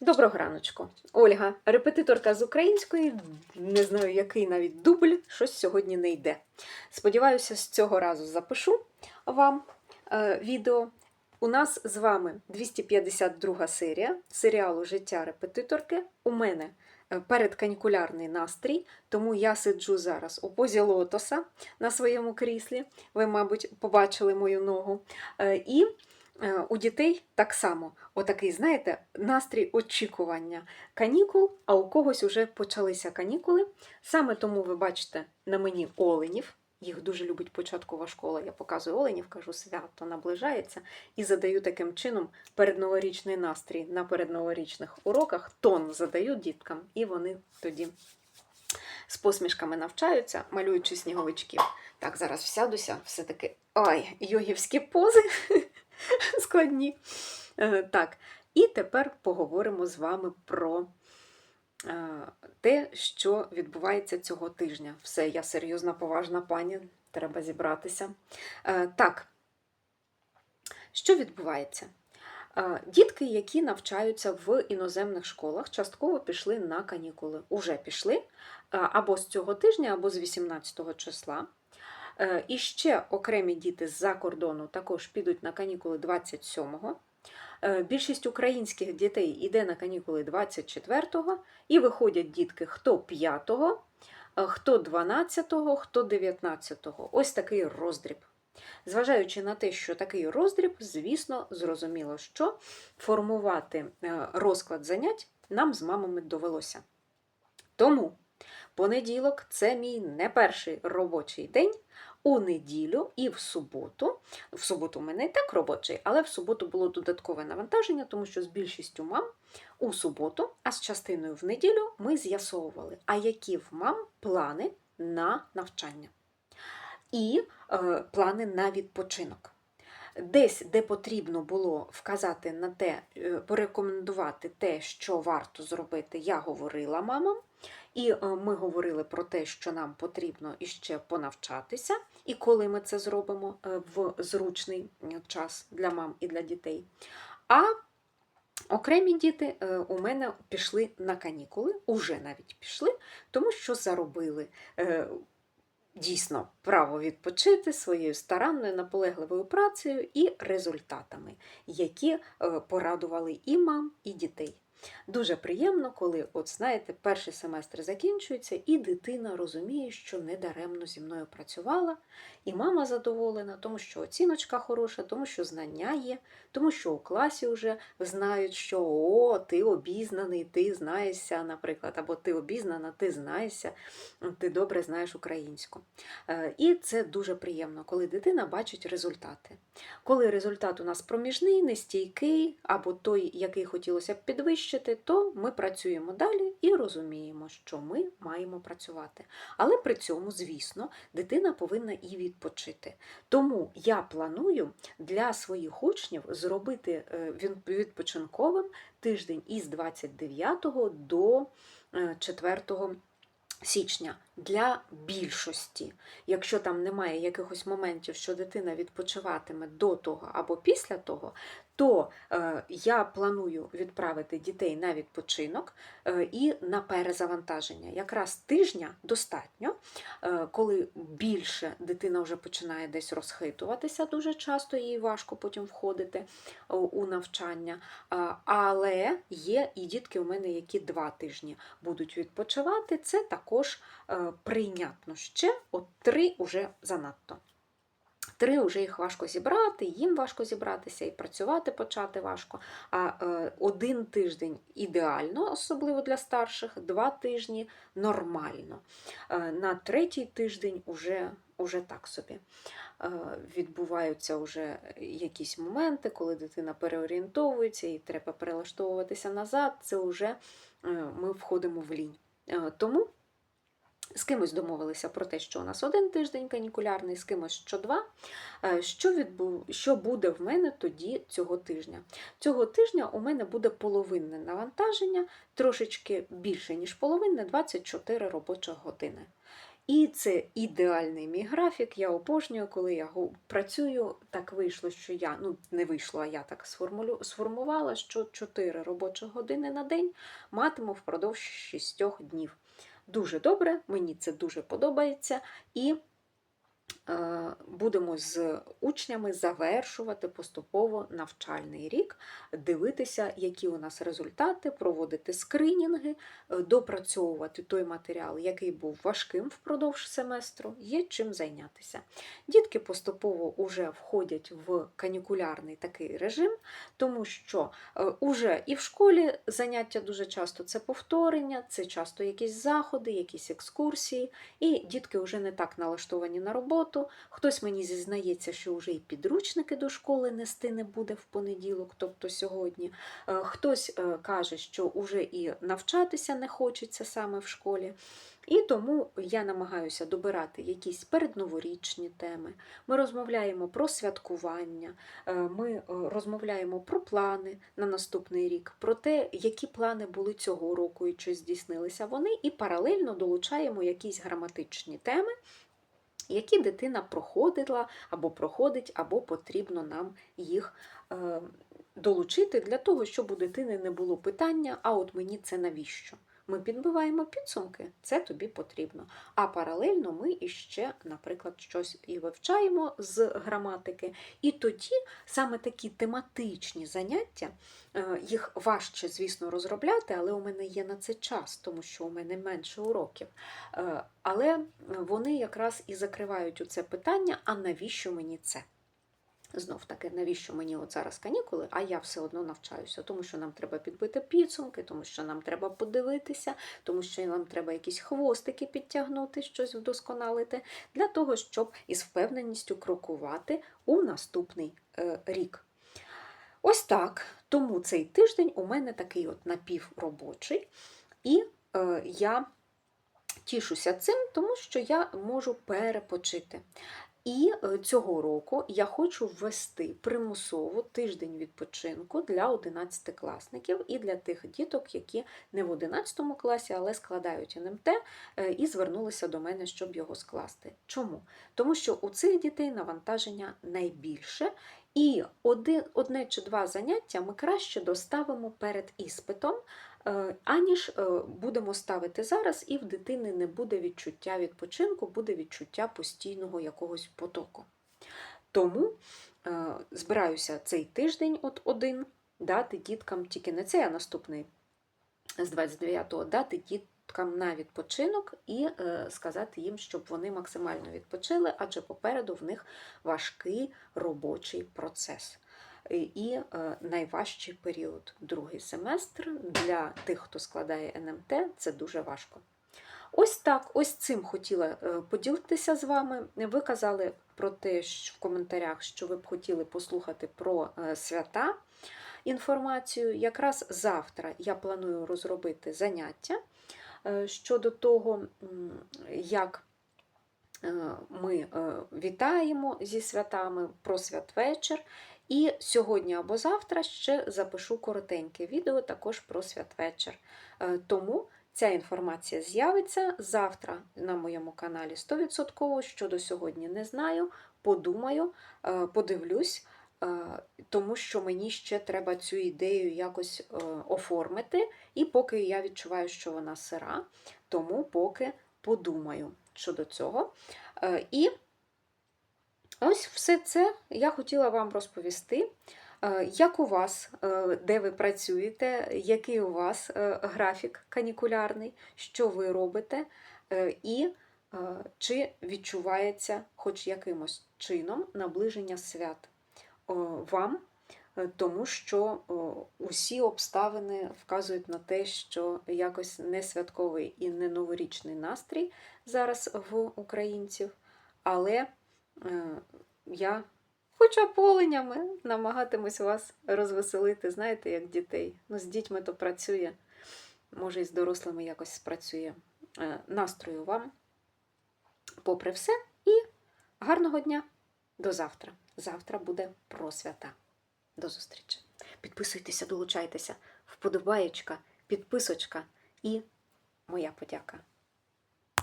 Доброго раночку. Ольга, репетиторка з української, не знаю, який навіть дубль, щось сьогодні не йде. Сподіваюся, з цього разу запишу вам е, відео. У нас з вами 252 серія серіалу Життя репетиторки. У мене е, передканікулярний настрій, тому я сиджу зараз у позі лотоса на своєму кріслі. Ви, мабуть, побачили мою ногу. Е, І У дітей так само, отакий, знаєте, настрій очікування канікул, а у когось вже почалися канікули. Саме тому ви бачите на мені оленів. Їх дуже любить початкова школа. Я показую оленів, кажу, свято наближається і задаю таким чином передноворічний настрій на передноворічних уроках. Тон задаю діткам, і вони тоді з посмішками навчаються, малюючи сніговичків. Так, зараз всядуся, все-таки ай, йогівські пози складні. Е, Так, і тепер поговоримо з вами про е, те, що відбувається цього тижня. Все, я серйозна, поважна пані, треба зібратися. Е, Так, що відбувається? Дітки, які навчаються в іноземних школах, частково пішли на канікули. Уже пішли або з цього тижня, або з 18 числа. Е, І ще окремі діти з-за кордону також підуть на канікули 27-го. Е, Більшість українських дітей йде на канікули 24-го, і виходять дітки хто 5-го, е, хто 12-го, хто 19-го. Ось такий роздріб. Зважаючи на те, що такий роздріб, звісно, зрозуміло, що формувати розклад занять нам з мамами довелося. Тому понеділок це мій не перший робочий день. У неділю і в суботу. В суботу у мене і так робочий, але в суботу було додаткове навантаження, тому що з більшістю мам у суботу, а з частиною в неділю ми з'ясовували, а які в мам плани на навчання і е, плани на відпочинок. Десь, де потрібно було вказати на те, е, порекомендувати те, що варто зробити, я говорила мамам. І е, ми говорили про те, що нам потрібно іще понавчатися, і коли ми це зробимо е, в зручний е, час для мам і для дітей. А окремі діти у мене пішли на канікули, уже навіть пішли, тому що заробили дійсно право відпочити своєю старанною, наполегливою працею і результатами, які порадували і мам, і дітей. Дуже приємно, коли, от знаєте, перший семестр закінчується, і дитина розуміє, що недаремно зі мною працювала, і мама задоволена, тому що оціночка хороша, тому що знання є, тому що у класі вже знають, що о, ти обізнаний, ти знаєшся, наприклад, або ти обізнана, ти знаєшся, ти добре знаєш українську. Е, І це дуже приємно, коли дитина бачить результати. Коли результат у нас проміжний, нестійкий, або той, який хотілося б підвищити, то ми працюємо далі і розуміємо, що ми маємо працювати. Але при цьому, звісно, дитина повинна і відпочити. Тому я планую для своїх учнів зробити е, відпочинковим тиждень із 29 до е, 4 січня для більшості. Якщо там немає якихось моментів, що дитина відпочиватиме до того або після того, то е, я планую відправити дітей на відпочинок е, і на перезавантаження. Якраз тижня достатньо, е, коли більше дитина вже починає десь розхитуватися дуже часто, їй важко потім входити у навчання. Але є і дітки у мене, які два тижні будуть відпочивати. Це також е, прийнятно ще, от три вже занадто. Три вже їх важко зібрати, їм важко зібратися і працювати почати важко. А е, один тиждень ідеально, особливо для старших, два тижні нормально. Е, на третій тиждень уже, уже так собі. Відбуваються вже якісь моменти, коли дитина переорієнтовується і треба перелаштовуватися назад. Це вже ми входимо в лінь. Тому з кимось домовилися про те, що у нас один тиждень канікулярний, з кимось що два. Е, Що, відбу... що буде в мене тоді цього тижня? Цього тижня у мене буде половинне навантаження, трошечки більше, ніж половинне, 24 робочих години. І це ідеальний мій графік. Я обожнюю, коли я працюю. Так вийшло, що я ну не вийшло, а я так сформулю, сформувала, що 4 робочі години на день матиму впродовж 6 днів. Дуже добре, мені це дуже подобається. І будемо з учнями завершувати поступово навчальний рік, дивитися, які у нас результати, проводити скринінги, е, допрацьовувати той матеріал, який був важким впродовж семестру, є чим зайнятися. Дітки поступово вже входять в канікулярний такий режим, тому що е, уже і в школі заняття дуже часто це повторення, це часто якісь заходи, якісь екскурсії, і дітки вже не так налаштовані на роботу. Хтось мені зізнається, що вже і підручники до школи нести не буде в понеділок, тобто сьогодні. Е, Хтось е, каже, що вже і навчатися не хочеться саме в школі. І тому я намагаюся добирати якісь передноворічні теми. Ми розмовляємо про святкування, е, ми розмовляємо про плани на наступний рік, про те, які плани були цього року і чи здійснилися вони, і паралельно долучаємо якісь граматичні теми, які дитина проходила або проходить, або потрібно нам їх е, долучити для того, щоб у дитини не було питання, а от мені це навіщо? Ми підбиваємо підсумки, це тобі потрібно. А паралельно ми іще, наприклад, щось і вивчаємо з граматики. І тоді саме такі тематичні заняття, е, їх важче, звісно, розробляти, але у мене є на це час, тому що у мене менше уроків. Е, Але вони якраз і закривають у це питання: а навіщо мені це? Знов таки, навіщо мені от зараз канікули, а я все одно навчаюся, тому що нам треба підбити підсумки, тому що нам треба подивитися, тому що нам треба якісь хвостики підтягнути, щось вдосконалити, для того, щоб із впевненістю крокувати у наступний е, рік. Ось так. Тому цей тиждень у мене такий от напівробочий, і е, я тішуся цим, тому що я можу перепочити. І е, цього року я хочу ввести примусово тиждень відпочинку для 11-класників і для тих діток, які не в 11 класі, але складають НМТ е, і звернулися до мене, щоб його скласти. Чому? Тому що у цих дітей навантаження найбільше, і один, одне чи два заняття ми краще доставимо перед іспитом, аніж е, будемо ставити зараз, і в дитини не буде відчуття відпочинку, буде відчуття постійного якогось потоку. Тому е, збираюся цей тиждень от один дати діткам тільки не цей, а наступний з 29-го дати діткам на відпочинок і е, сказати їм, щоб вони максимально відпочили, адже попереду в них важкий робочий процес. І е, найважчий період, другий семестр для тих, хто складає НМТ, це дуже важко. Ось так, ось цим хотіла е, поділитися з вами. Ви казали про те, що в коментарях, що ви б хотіли послухати про е, свята інформацію. Якраз завтра я планую розробити заняття щодо того, як ми вітаємо зі святами про святвечір. І сьогодні або завтра ще запишу коротеньке відео також про святвечір. Е, Тому ця інформація з'явиться завтра на моєму каналі 100%. Щодо сьогодні не знаю, подумаю, е, подивлюсь, е, тому що мені ще треба цю ідею якось оформити. І поки я відчуваю, що вона сира, тому поки подумаю щодо цього. І ось все це я хотіла вам розповісти. Е, Як у вас, е, де ви працюєте, який у вас е, графік канікулярний, що ви робите, і чи відчувається хоч якимось чином наближення свят вам, тому що усі обставини вказують на те, що якось не святковий і не новорічний настрій зараз в українців, але я Хоча поленями намагатимусь вас розвеселити, знаєте, як дітей. Ну, з дітьми то працює, може і з дорослими якось спрацює. Е, Настрою вам, попри все, і гарного дня до завтра. Завтра буде про свята. До зустрічі. Підписуйтеся, долучайтеся, вподобаєчка, підписочка і моя подяка.